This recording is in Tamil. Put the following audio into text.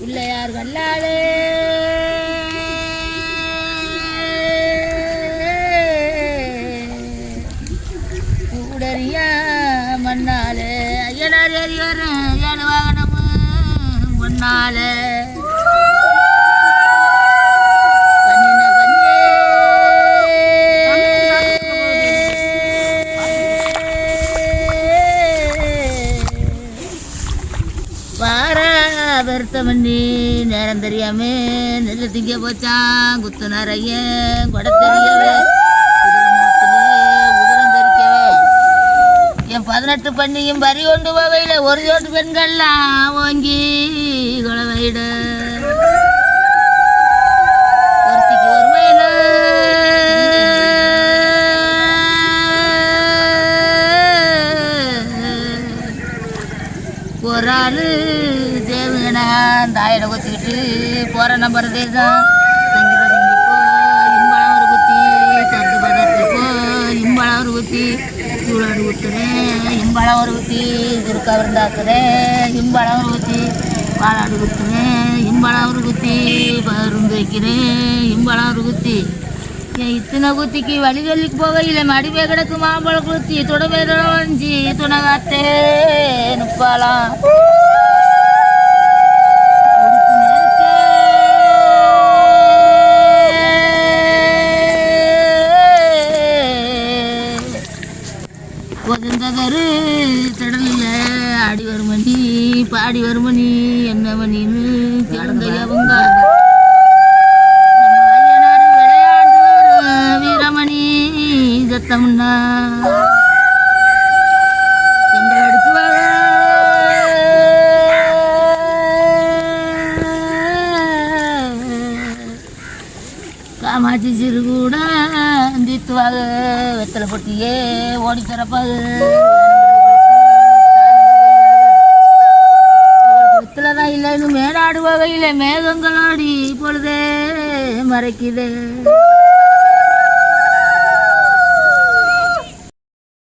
பிள்ளையார் வல்லாளே. கூடறியா மண்ணாலே ஐயனார் ஏறி வரும் ஏழு வாகனமும் முன்னாலே கண்ணின வாரா வருத்தம் பண்ணி நேரம் தெரியாம நெல்லு திங்க போச்சான் குத்து நிறைய கொடை தெரியவே. உதிரம் தெரிக்கவே என் பதினெட்டு பண்ணியும் வரி கொண்டு போவையில் ஒரு ஜோட்டு பெண்கள்லாம் வாங்கி குளவையிட ஒரு ஆள் தாயிட கொத்திக்கிட்டு போகிற நம்பர் தேசம் தங்கிட தங்கிப்போ இம்பளம் ஒரு குத்தி தத்து பதத்துப்போ இம்பளம் ஒரு குத்தி சூழாடு குத்துறேன் இம்பளம் ஒரு குத்தி துருக்கா விருந்தாக்குறேன் இம்பளம் ஒரு குத்தி பாலாடு குத்துறேன் இம்பளம் ஒரு குத்தி பருந்து வைக்கிறேன் இம்பளம் ஒரு குத்தி இத்தனை குத்திக்கு வழி சொல்லிக்கு போகையில் மடிவே கிடக்கு மாம்பழ குத்தி துடமே வஞ்சி துணகாத்தே நுப்பாலாம் ஒதுந்ததரு திடலில் ஆடி வருமணி பாடி வருமணி என்ன மணின்னு கிடந்த அவங்க சத்தம்னா காமாட்சி சிறு கூட தித்துவாக வெத்தலை பொட்டியே ஓடி தரப்பாக வெத்தலை தான் இல்லைன்னு மேடாடு வகையில் மேகங்களாடி இப்பொழுதே மறைக்குதே.